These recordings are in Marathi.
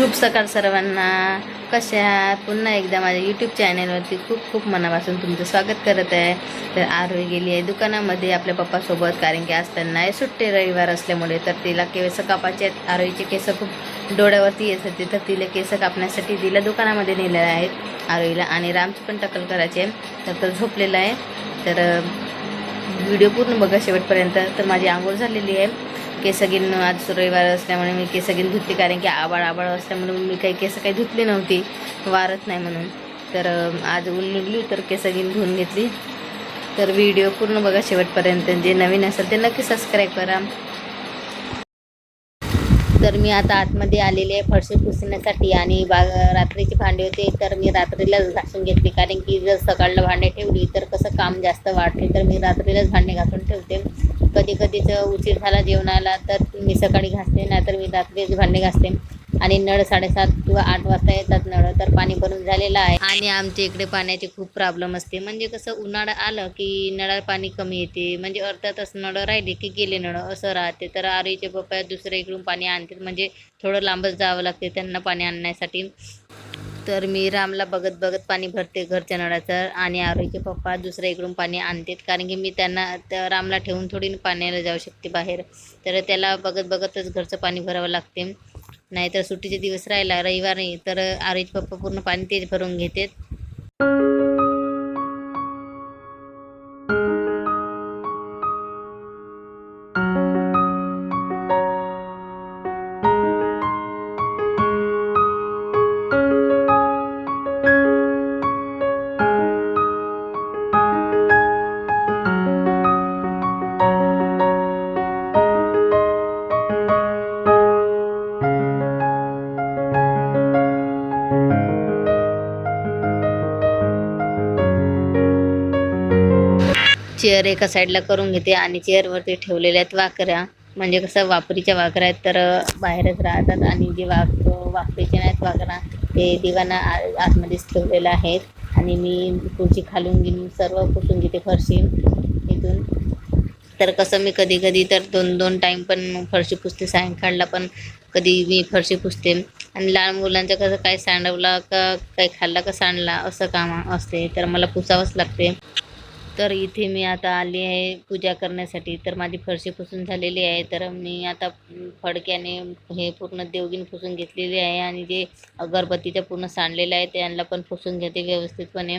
शुभ सकाळ सर्वांना. कशा आहात? पुन्हा एकदा माझ्या यूट्यूब चॅनलवरती खूप खूप मनापासून तुमचं स्वागत करत आहे. तर आरोही गेली आहे दुकानामध्ये आपल्या पप्पासोबत कारण की आज त्यांना आहे सुट्टे रविवार असल्यामुळे तर तिला केस कापायचे आहेत. आरवीचे केस खूप डोळ्यावरती येत होते तर तिला केस कापण्यासाठी तिला दुकानामध्ये नेलेले आहेत आरवीला आणि रामची पण टक्कल करायची आहे. तर तो झोपलेला आहे. तर व्हिडिओ पूर्ण बघा शेवटपर्यंत. तर माझी आंघोळ झालेली आहे. केसगीन आज रविवार असल्यामुळे मी केसगीन धुतली कारण की आबाळ आबाळ असल्यामुळे मी काही केस काही धुतली नव्हती. वारत नाही म्हणून. तर आज ऊन निघली तर केसगीन धुवून घेतली. तर व्हिडिओ पूर्ण बघा शेवटपर्यंत. जे नवीन असेल ते नक्की सबस्क्राईब करा. तर मी आता आतमध्ये आलेली आहे फरशी पुसण्यासाठी आणि बा रात्रीची भांडी होते तर मी रात्रीलाच घासून घेतली. कारण की जर सकाळला भांडे ठेवली तर कसं काम जास्त वाढते. तर मी रात्रीलाच भांडे घासून ठेवते. कधी कधीच उशीर झाला जेवणाला तर मी सकाळी घासते नाहीतर मी रात्रीच भांडे घासते. आणि नळ साडेसात किंवा आठ वाजता येतात नळ तर पाणी भरून झालेलं आहे. आणि आमच्या इकडे पाण्याची खूप प्रॉब्लेम असते. म्हणजे कसं उन्हाळा आलं की नळाला पाणी कमी येते. म्हणजे अर्थातच नळ राहिले की गेले नळ असं राहते. तर आरीचे पप्पा दुसऱ्या इकडून पाणी आणतात म्हणजे थोडं लांबच जावं लागते त्यांना पाणी आणण्यासाठी. तर मी रामला बघत बघत पाणी भरते घरच्या नळाचं आणि आरोग्य पप्पा दुसऱ्या इकडून पाणी आणतात. कारण की मी त्यांना त्या रामला ठेवून थोडी पाण्याला जाऊ शकते बाहेर. तर त्याला बघत बघतच घरचं पाणी भरावं लागते. नाहीतर सुट्टीचे दिवस राहिला रविवारी तर आरोग्य पप्पा पूर्ण पाणी तेच भरून घेतात. चेअर एका साईडला करून घेते आणि चेअरवरती ठेवलेल्या आहेत वाकऱ्या. म्हणजे कसं वापरीच्या वाकऱ्या आहेत तर बाहेरच राहतात आणि जे वाक वापरीचे नाहीत वाकऱ्या ते दिवाना आ- आतमध्येच ठेवलेलं आहेत. आणि मी खुर्ची खालून घेऊन सर्व पुसून घेते फरशी इथून. तर कसं मी कधी कधी तर दोन दोन टाईम पण फरशी पुसते सायंकाळला पण कधी मी फरशी पुसते. आणि लहान मुलांचं कसं काय सांडवला का काही खाल्ला का सांडला असं काम असते. तर मला पुसावंच लागते. तर इथे मी आता आली आहे पूजा करण्यासाठी. तर माझी फरशी पुसून झालेली आहे. तर मी आता फडक्याने हे पूर्ण देवगीन पुसून घेतलेली आहे आणि जे अगरबत्तीचं पूर्ण सांडलेलं आहे त्यांना पण पुसून घेते व्यवस्थितपणे.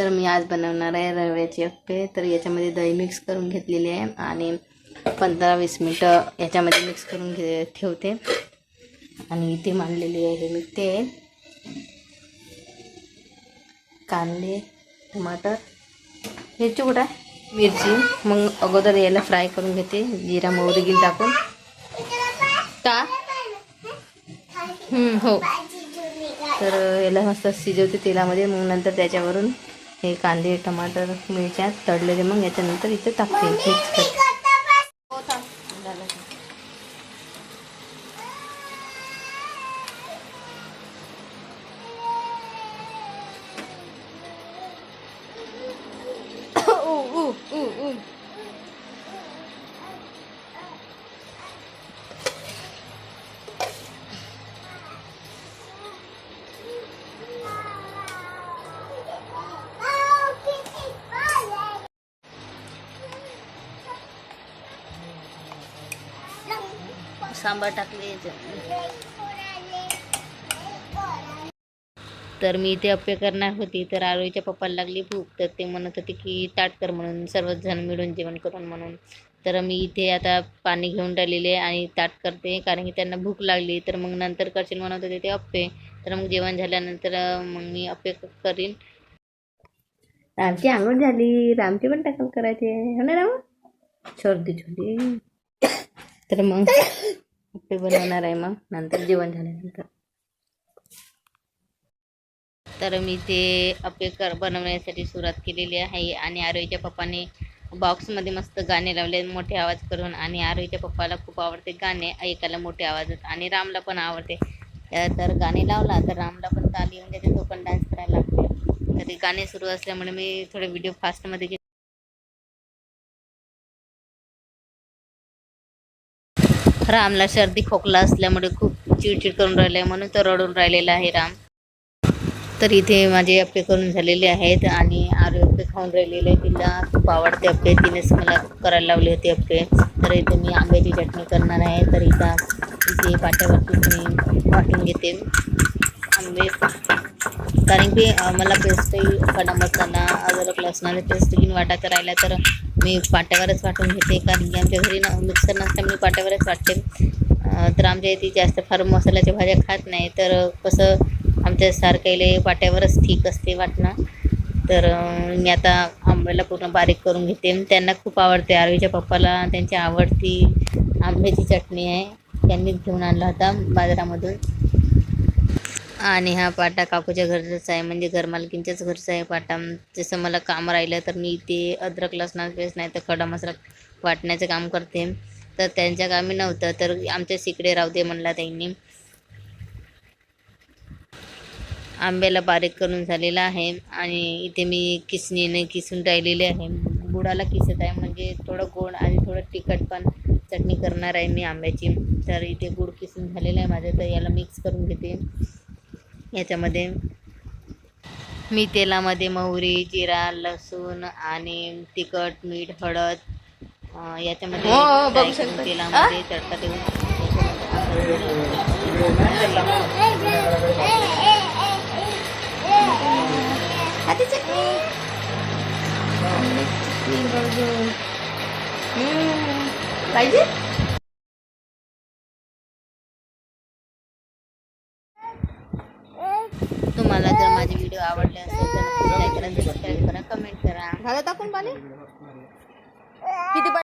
तर मी आज बनवणार आहे रव्याचे अप्पे. तर याच्यामध्ये दही मिक्स करून घेतलेली आहे आणि पंधरा वीस मिनटं याच्यामध्ये मिक्स करून घे ठेवते. आणि इथे मांडलेली आहे मी ते. कांदे टमाटर मिरची कुठं आहे? मिरची. मग अगोदर याला फ्राय करून घेते. जिरा मोहरी गिल टाकून. का? हो. तर याला मस्त शिजवते तेलामध्ये. मग नंतर त्याच्यावरून हे कांदे टमाटर मिरच्या तळलेले मग याच्यानंतर इथे टाकते मिक्स करते. सांबार टाकले. तर मी इथे अप्पे करणार होती तर आरोईच्या पप्पाला लागली भूक तर ते म्हणत होते की ताट कर म्हणून सर्वच जण मिळून जेवण करून म्हणून. तर मी इथे आता पाणी घेऊन राहिलेले आणि ताट करते कारण की त्यांना भूक लागली. तर मग नंतर करशील म्हणत होते ते अप्पे. तर मग जेवण झाल्यानंतर मग मी अप्पे करीन. रामची आंघोळ झाली. रामची पण टाकल करायची. हो ना राम? छोटी छोटी तर मग ते बनवणार आहे मग. नंतर जेवण झाल्यानंतर. तर मी ते अप्पे कर बनवण्यासाठी सुरुवात केलेली आहे आणि आरोहीच्या पप्पाने बॉक्समध्ये मस्त गाणे लावले मोठे आवाज करून. आणि आरोहीच्या पप्पाला खूप आवडते गाणे ऐकायला मोठे आवाजात आणि रामला पण आवडते. तर गाणे लावला तर रामला पण ताल येऊन म्हणजे तो पण डान्स करायला लागते तर ते गाणे सुरू असल्यामुळे मी थोडे व्हिडिओ फास्टमध्ये रामला सर्दी खोकला असल्यामुळे खूप चिडचिड करून राहिलाय म्हणून तो रडून राहिलेला आहे राम. तर इथे माझे अप्पे करून झालेले आहेत आणि आरू अप्पे खाऊन राहिलेले तिला खूप आवडते अप्पे. तिनेच मला करायला लावले होते अप्पे. तर इथे मी आंब्याची चटणी करणार आहे. तर इथं इथे पाट्यावरती मी वाटून घेते. आंबे कारण की मला पेस्टही खडा मसाला अद्रक पेस्ट घेऊन वाटायचं राहिला तर मी पाट्यावरच वाटून घेते. कारण की आमच्या घरी ना मिक्सर नसल्यामुळे पाट्यावरच वाटते. तर आमच्या इथे जास्त फार मसाल्याच्या भाज्या खात नाही. तर कसं आमच्या सारख्याले पाट्यावरच ठीक असते वाटणं. तर मी आता आंब्याला पूर्ण बारीक करून घेते. त्यांना खूप आवडते. आरवीच्या पप्पाला त्यांची आवडती आंब्याची चटणी आहे. त्यांनीच घेऊन आणला होता बाजारामधून. आणि हा पाटा काकूच्या घरचाच आहे म्हणजे घरमालकींच्याच घरचा आहे पाटा. जसं मला काम राहिलं तर मी इथे अद्रक लसणाचा पेस्ट नाही तर खडा मसाला वाटण्याचं काम करते. तर त्यांच्या कामी नव्हतं तर आमच्याच इकडे राहू दे म्हणला त्यांनी. आंब्याला बारीक करून झालेला आहे आणि इथे मी किसणीने किसून राहिलेले आहे. गुडाला किसत आहे म्हणजे थोडं गोड आणि थोडं तिखट पण चटणी करणार आहे मी आंब्याची. तर इथे गुड किसून झालेलं आहे माझं तर याला मिक्स करून घेते. याच्यामध्ये? मी तेलामध्ये मोहरी जिरा लसूण आणि तिखट मीठ हळद याच्यामध्ये फ्राय करून तेलामध्ये तडका देऊन पाहिजे? कमेंट करा. घालत टाकून पाणी किती